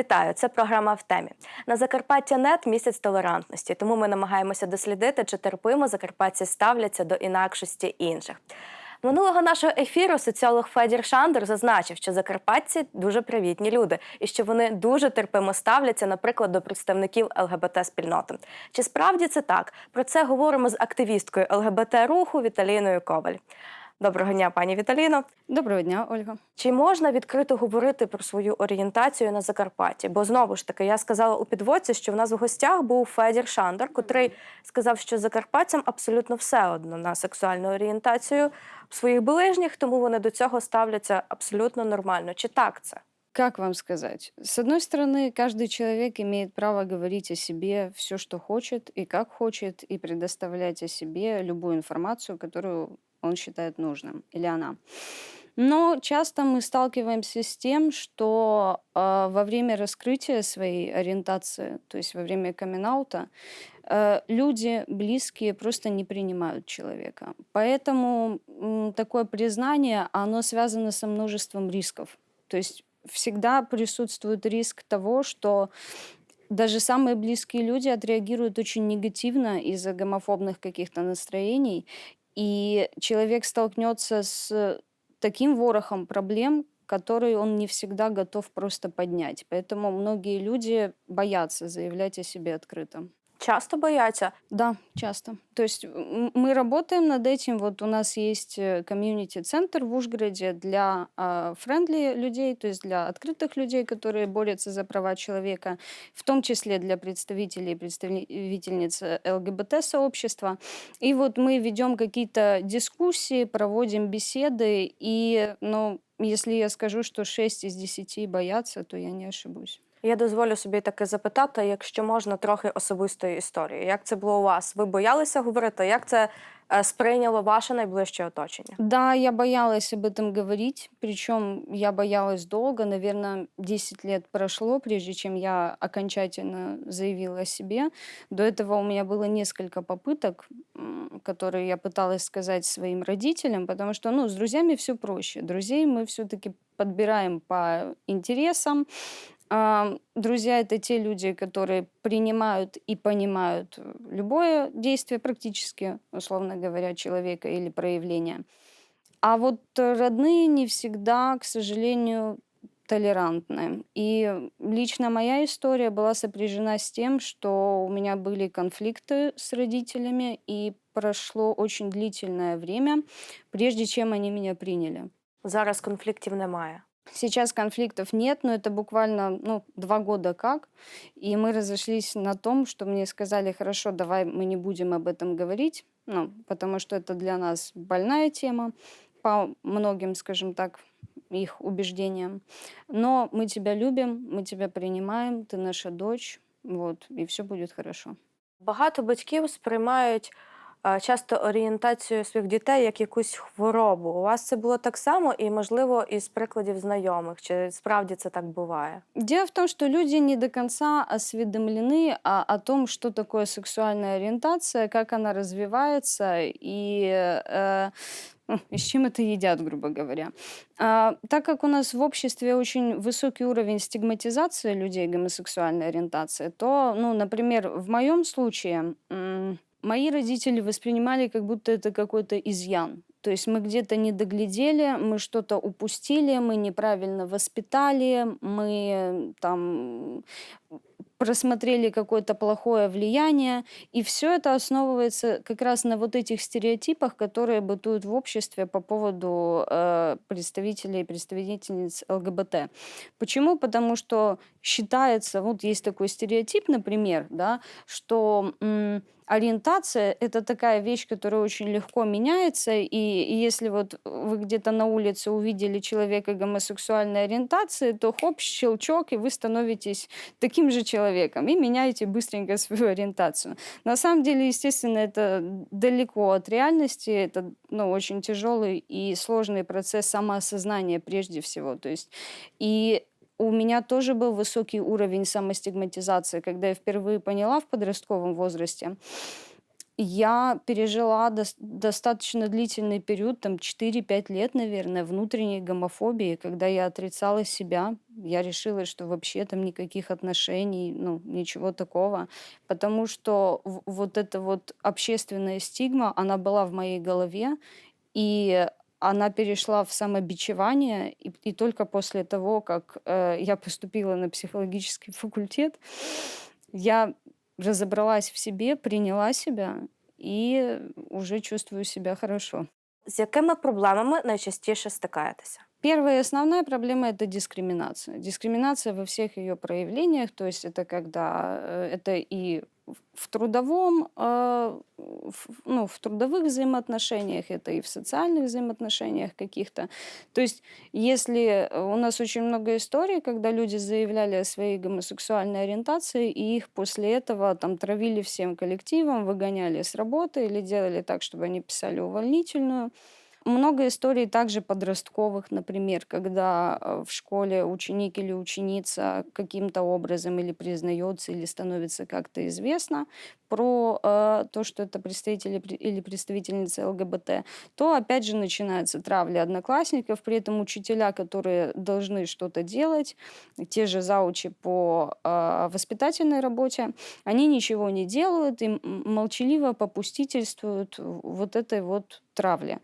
Вітаю! Це програма в темі. На Закарпаття Нет місяць толерантності, тому ми намагаємося дослідити, чи терпимо закарпатці ставляться до інакшості інших. Минулого нашого ефіру соціолог Федір Шандер зазначив, що закарпатці дуже привітні люди і що вони дуже терпимо ставляться, наприклад, до представників ЛГБТ спільноти. Чи справді це так? Про це говоримо з активісткою ЛГБТ руху Віталіною Коваль. Доброго дня, пані Віталіно. Доброго дня, Ольга. Чи можна відкрито говорити про свою орієнтацію на Закарпатті? Бо знову ж таки я сказала у підводці, що в нас в гостях був Федір Шандер, котрий сказав, що закарпатцям абсолютно все одно на сексуальну орієнтацію своїх ближніх, тому вони до цього ставляться абсолютно нормально. Чи так це? Как вам сказать? С одной стороны, каждый человек имеет право говорить о себе все, что хочет и как хочет, и предоставлять о себе любую информацию, которую он считает нужным, или она. Но часто мы сталкиваемся с тем, что э, во время раскрытия своей ориентации, то есть во время камин э, люди близкие просто не принимают человека. Поэтому м, такое признание, оно связано со множеством рисков. То есть всегда присутствует риск того, что даже самые близкие люди отреагируют очень негативно из-за гомофобных каких-то настроений, и человек столкнется с таким ворохом проблем, которые он не всегда готов просто поднять. Поэтому многие люди боятся заявлять о себе открыто. Часто бояться. Да, часто. То есть мы работаем над этим. Вот у нас есть э, комьюнити-центр в Ужгороде для френдли людей, то есть для открытых людей, которые борются за права человека, в том числе для представителей и представительниц э, ЛГБТ-сообщества. И вот мы ведем какие-то дискуссии, проводим беседы, и, ну, если я скажу, что 6 из 10 боятся, то я не ошибусь. Я дозволю собі таки запитати, якщо можна, трохи особистої історії. Як це було у вас? Ви боялися говорити? Як це э, сприйняло ваше найближче оточення? Да, я боялась об этом говорить, причем я боялась долго, наверное, 10 лет прошло, прежде чем я окончательно заявила о себе. До этого у меня было несколько попыток, которые я пыталась сказать своим родителям, потому что, ну, с друзьями все проще. Друзей мы все-таки подбираем по интересам, Друзья — это те люди, которые принимают и понимают э, любое действие практически, условно говоря, человека или проявление. А вот родные не всегда, к сожалению, толерантны. И лично моя история была сопряжена с тем, что у меня были конфликты с родителями, и прошло очень длительное время, прежде чем они меня приняли. Зараз конфліктів немає. Сейчас конфликтов нет, но это буквально ну, два года как. И мы разошлись на том, что мне сказали, хорошо, давай мы не будем об этом говорить, ну, потому что это для нас больная тема по многим, скажем так, их убеждениям. Но мы тебя любим, мы тебя принимаем, ты наша дочь, вот, и все будет хорошо. Багато батьків сприймають часто орієнтацію своїх дітей як якусь хворобу. У вас це було так само, і, можливо, із прикладів знайомих, чи справді це так бывает? Дело в том, что люди не до конца осведомлены о, о том, что такое сексуальная ориентация, как она развивается и э, и с чем это едят, грубо говоря. А, так как у нас в обществе очень высокий уровень стигматизации людей гомосексуальной ориентации, то, ну, например, в моем случае мои родители воспринимали, как будто это какой-то изъян. То есть мы где-то не доглядели, мы что-то упустили, мы неправильно воспитали, мы там просмотрели какое-то плохое влияние, и все это основывается как раз на вот этих стереотипах, которые бытуют в обществе по поводу э, представителей и представительниц ЛГБТ. Почему? Потому что считается, вот есть такой стереотип, например, да, что м- ориентация – это такая вещь, которая очень легко меняется, и, если вот вы где-то на улице увидели человека гомосексуальной ориентации, то хоп, щелчок, и вы становитесь таким же человеком и меняете быстренько свою ориентацию. На самом деле, естественно, это далеко от реальности, это ну, очень тяжелый и сложный процесс самоосознания прежде всего. То есть, и у меня тоже был высокий уровень самостигматизации, когда я впервые поняла в подростковом возрасте. Я пережила дос- достаточно длительный период, там 4-5 лет, наверное, внутренней гомофобии, когда я отрицала себя. Я решила, что вообще там никаких отношений, ну, ничего такого. Потому что вот эта вот общественная стигма, она была в моей голове, и она перешла в самобичевание, и, и только после того, как э, я поступила на психологический факультет, я разобралась в себе, приняла себя і уже чувствую себя хорошо. З якими проблемами найчастіше стикаєтеся? Первая и основная проблема это дискриминация. Дискриминация во всех ее проявлениях, то есть это когда э, это и в- трудовом, э, в- ну, в трудовых взаимоотношениях, это и в социальных взаимоотношениях каких-то. То есть, если э, у нас очень много историй, когда люди заявляли о своей гомосексуальной ориентации, и их после этого там травили всем коллективом, выгоняли с работы или делали так, чтобы они писали увольнительную. Много историй также подростковых, например, когда э, в школе ученик или ученица каким-то образом или признается, или становится как-то известно про э, то, что это представители или представительницы ЛГБТ, то опять же начинается травля одноклассников, при этом учителя, которые должны что-то делать, те же заучи по э, воспитательной работе, они ничего не делают и молчаливо попустительствуют вот этой вот травле.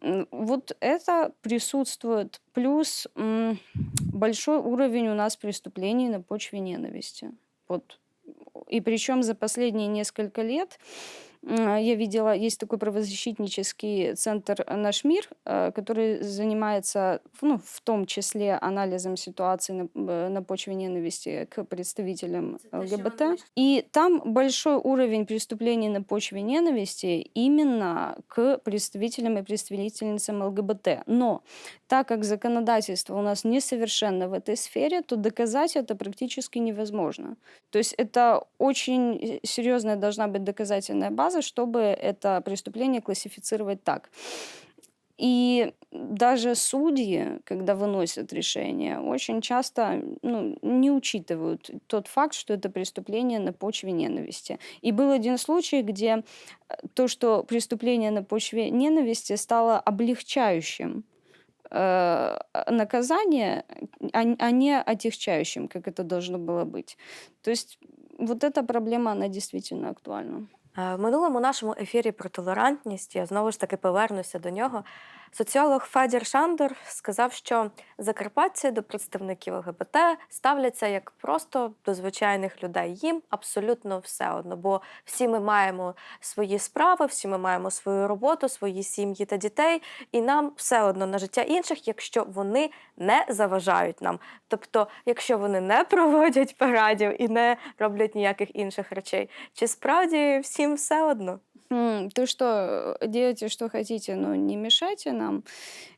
М, Вот это присутствует. Плюс большой уровень у нас преступлений на почве ненависти. Вот. И причем за последние несколько лет я видела, есть такой правозащитнический центр «Наш мир», э, который занимается, ну, в том числе анализом ситуации на, э, на почве ненависти к представителям ЛГБТ. И там большой уровень преступлений на почве ненависти именно к представителям и представительницам ЛГБТ. Но так как законодательство у нас несовершенно в этой сфере, то доказать это практически невозможно. То есть это очень э, серьезная должна быть доказательная база, чтобы это преступление классифицировать так. И даже судьи, когда выносят решение, очень часто ну, не учитывают тот факт, что это преступление на почве ненависти. И был один случай, где то, что преступление на почве ненависти стало облегчающим э, наказание, а, а не отягчающим, как это должно было быть. То есть вот эта проблема, она действительно актуальна. Е, В минулому нашому ефірі про толерантність я знову ж таки повернуся до нього. Соціолог Федір Шандор сказав, що закарпатці до представників ЛГБТ ставляться як просто до звичайних людей. Їм абсолютно все одно, бо всі ми маємо свої справи, всі ми маємо свою роботу, свої сім'ї та дітей, і нам все одно на життя інших, якщо вони не заважають нам. Тобто, якщо вони не проводять парадів і не роблять ніяких інших речей, чи справді всім все одно? То, что э, делайте, что хотите, но не мешайте нам,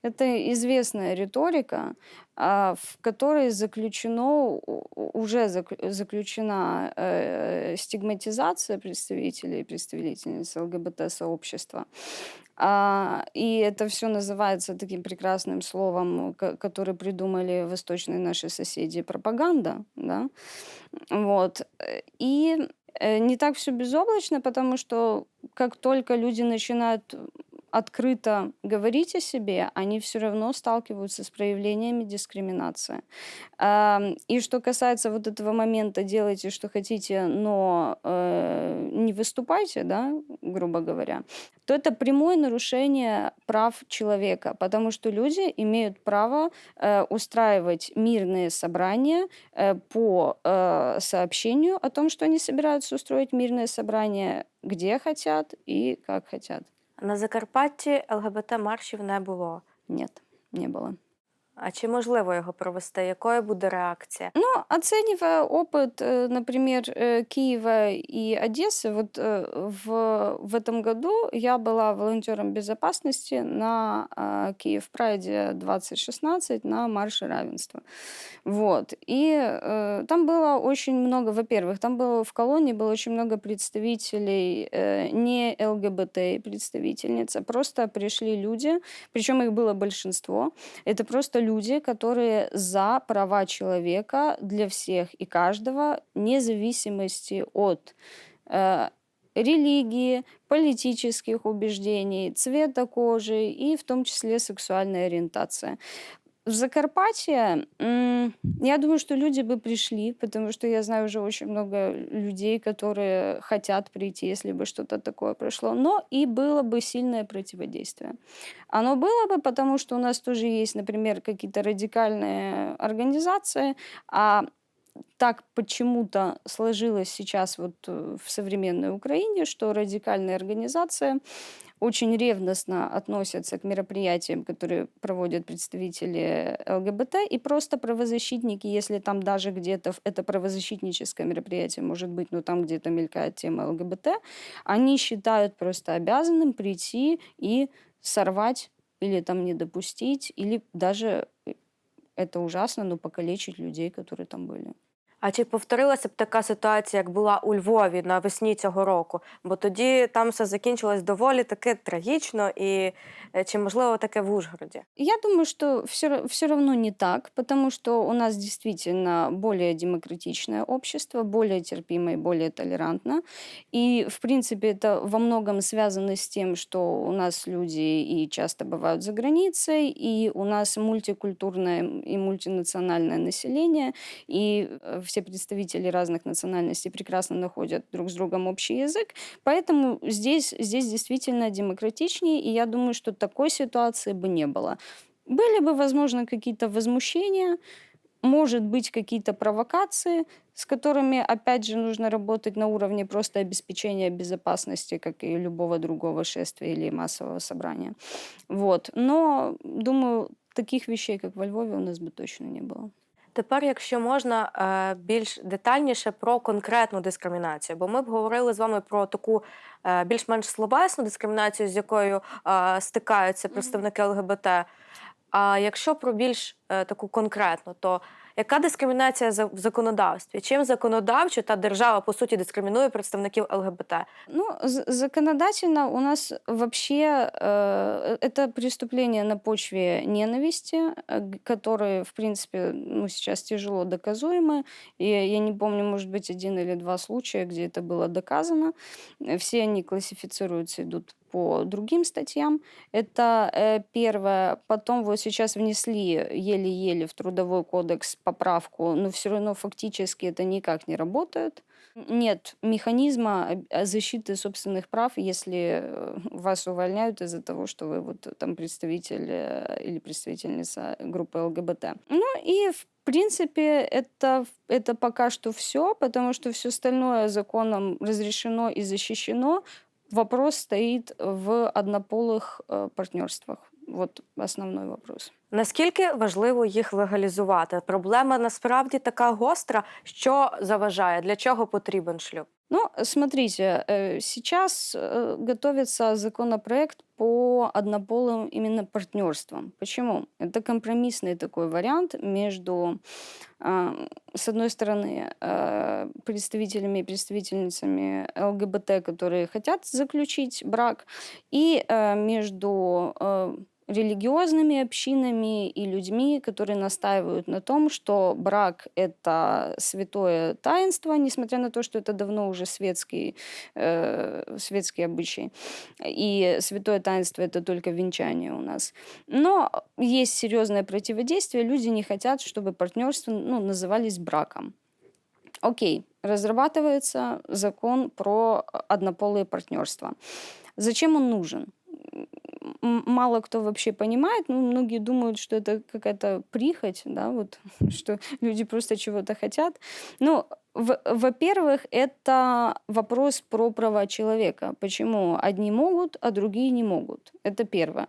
это известная риторика, а, в которой заключено, уже зак- заключена э, стигматизация представителей и представительниц ЛГБТ-сообщества. А, И это все называется таким прекрасным словом, ко- который придумали восточные наши соседи, пропаганда, да, вот. Э, И не так все безоблачно, потому что как только люди начинают открыто говорить о себе, они все равно сталкиваются с проявлениями дискриминации. И что касается вот этого момента, делайте, что хотите, но э, не выступайте, да, грубо говоря, то это прямое нарушение прав человека, потому что люди имеют право э, устраивать мирные собрания э, по сообщению о том, что они собираются устроить мирное собрание, где хотят и как хотят. На Закарпатті ЛГБТ маршів не було. Нет, не было. А чи можливо його провести? Якою буде реакція? Но оценивая опыт, э, например, э, Киева и Одессы, вот э, в, в этом году я была волонтером безопасности на Киев Прайде 2016 на Марше равенства. Вот. И там было очень много, во-первых, там было в колонии было очень много представителей не ЛГБТ представительниц, а просто пришли люди, причем их было большинство, это просто люди, которые за права человека для всех и каждого, вне зависимости от э, религии, политических убеждений, цвета кожи и в том числе сексуальной ориентации. В Закарпатье, я думаю, что люди бы пришли, потому что я знаю уже очень много людей, которые хотят прийти, если бы что-то такое прошло. Но и было бы сильное противодействие. Оно было бы, потому что у нас тоже есть, например, какие-то радикальные организации, а так почему-то сложилось сейчас вот э, в современной Украине, что радикальные организации очень ревностно относятся к мероприятиям, которые проводят представители ЛГБТ, и просто правозащитники, если там даже где-то это правозащитническое мероприятие может быть, но там где-то мелькает тема ЛГБТ, они считают просто обязанным прийти и сорвать или там не допустить, или даже э, это ужасно, но покалечить людей, которые там были. А чи повторилася б така ситуація, як була у Львові навесні цього року? Бо тоді там все закінчилось доволі таки трагічно, і е, чи можливо таке в Ужгороді? Я думаю, что все, все равно не так, потому что у нас действительно более демократичное общество, более терпимое, более толерантно. И, в принципе, это во многом связано с тем, что у нас люди и часто бывают за границей, и у нас мультикультурное и мультинациональное население, и э, все представители разных национальностей прекрасно находят друг с другом общий язык. Поэтому здесь, здесь действительно демократичнее, и я думаю, что такой ситуации бы не было. Были бы, возможно, какие-то возмущения, может быть, какие-то провокации, с которыми, опять же, нужно работать на уровне просто обеспечения безопасности, как и любого другого шествия или массового собрания. Вот. Но, думаю, таких вещей, как во Львове, у нас бы точно не было. Тепер, якщо можна е, більш детальніше про конкретну дискримінацію, бо ми б говорили з вами про таку е, більш-менш словесну дискримінацію, з якою е, стикаються представники ЛГБТ. А якщо про більш таку конкретну, то яка дискримінація за- в законодавстві? Чим законодавчо та держава по суті дискримінує представників ЛГБТ? Ну, з- законодательно у нас вообще э, это преступление на почве ненависти, э, г- которые, в принципе, ну, сейчас тяжело доказуемы. И я не помню, может быть, один или два случая, где это было доказано. Э, Все они классифицируются, идут по другим статьям. Это э, первое. Потом вот сейчас внесли еле-еле в трудовой кодекс поправку, но все равно фактически это никак не работает. Нет механизма а, защиты собственных прав, если э, вас увольняют из-за того, что вы вот э, там представитель э, или представительница группы ЛГБТ. Ну и в принципе, это, это пока что все, потому что все остальное законом разрешено и защищено. Вопрос стоит в однополых э, партнерствах. Вот основной вопрос. Наскільки важливо їх легалізувати? Проблема насправді така гостра, що заважає, для чого потрібен шлюб? Ну, смотрите, э, сейчас э, готовится законопроект по однополым именно партнерствам. Почему? Это компромиссный такой вариант между, а, с одной стороны, э, представителями и представительницами ЛГБТ, которые хотят заключить брак, и между религиозными общинами и людьми, которые настаивают на том, что брак — это святое таинство, несмотря на то, что это давно уже светский, э, светский обычай. И святое таинство — это только венчание у нас. Но есть серьезное противодействие. Люди не хотят, чтобы партнерство ну, назывались браком. Окей, разрабатывается закон про однополые партнерства. Зачем он нужен? Мало кто вообще понимает, ну, многие думают, что это какая-то прихоть, да, вот, что люди просто чего-то хотят. Ну, во-первых, это вопрос про права человека. Почему одни могут, а другие не могут? Это первое.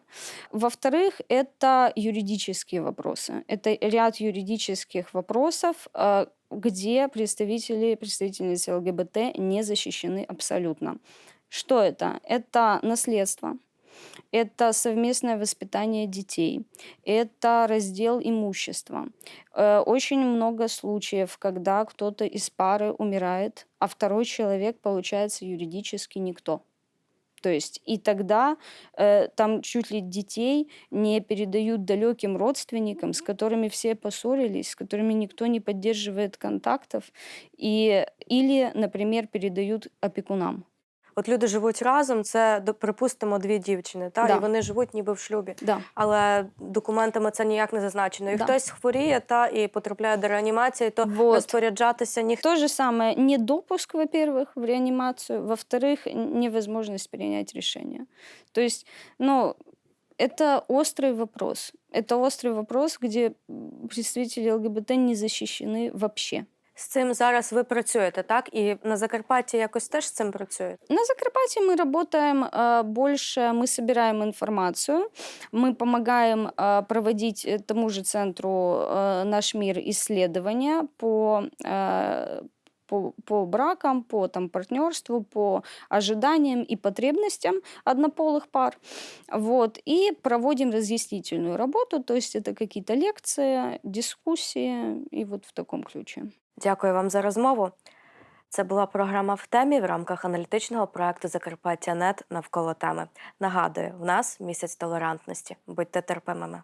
Во-вторых, это юридические вопросы. Это ряд юридических вопросов, э, где представители, представительницы ЛГБТ не защищены абсолютно. Что это? Это наследство, это совместное воспитание детей, это раздел имущества. Э, Очень много случаев, когда кто-то из пары умирает, а второй человек получается юридически никто. То есть и тогда э, там чуть ли детей не передают далеким родственникам, с которыми все поссорились, с которыми никто не поддерживает контактов, и, или, например, передают опекунам. От люди живуть разом, це до- припустимо дві дівчини, та Да. і вони живуть ніби в шлюбі. Да. Але документами це ніяк не зазначено. І Да. хтось хворіє та і потрапляє до реанімації, то Вот. розпоряджатися ніхто. То же самое, недопуск, во-первых, в реанимацию, во-вторых, н- невозможность принять решение. То есть, ну, это острый вопрос. Это острый вопрос, где м, представители ЛГБТ не защищены вообще. З цим зараз ви працюєте, так? І на Закарпатті якось теж з цим працюєте. На Закарпатье мы работаем э, больше, мы собираем информацию, мы помогаем э, проводить э, тому же центру э, «Наш мир» исследования по, э, по, по бракам, по там, партнерству, по ожиданиям и потребностям однополых пар. Вот, и проводим разъяснительную работу, то есть это какие-то лекции, дискуссии и вот в таком ключе. Дякую вам за розмову. Це була програма в темі в рамках аналітичного проекту Закарпаття Нет навколо теми. Нагадую, в нас місяць толерантності. Будьте терпимими.